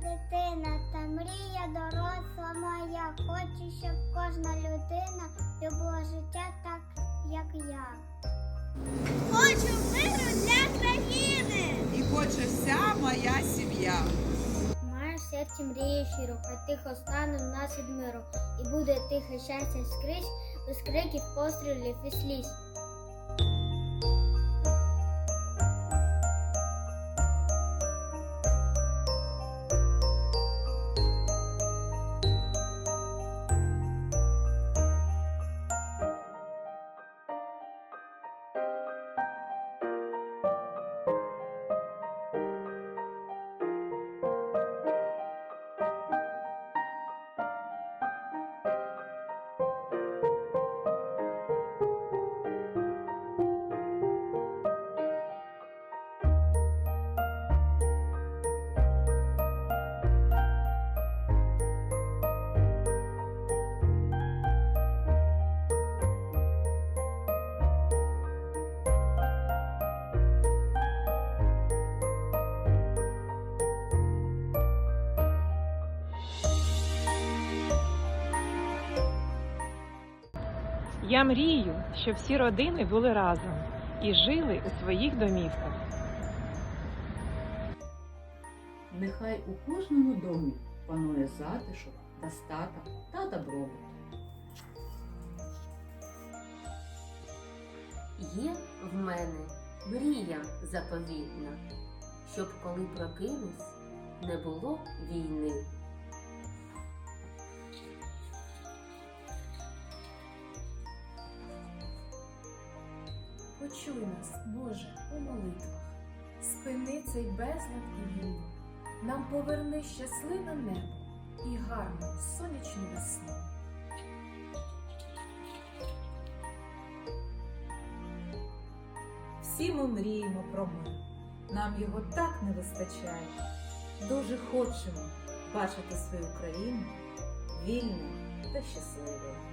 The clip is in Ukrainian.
дитина, та мрія доросла моя. Хочу, щоб кожна людина любила життя так, як я. Хочу миру для країни. І хоче вся моя сім'я. Маю в серці мріє, щиро, а тихо стане в нас від миру. І буде тихе щастя скрізь, без криків, пострілів і слізь. Я мрію, щоб всі родини були разом і жили у своїх домівках. Нехай у кожному домі панує затишок, достаток та добробут. Є в мене мрія заповітна, щоб коли прокинусь, не було війни. Почуй нас, Боже, у молитвах, спини цей безлад і війну, нам поверни щасливе небо і гарну сонячну весну. Всі ми мріємо про мир. Нам його так не вистачає. Дуже хочемо бачити свою країну вільною та щасливою.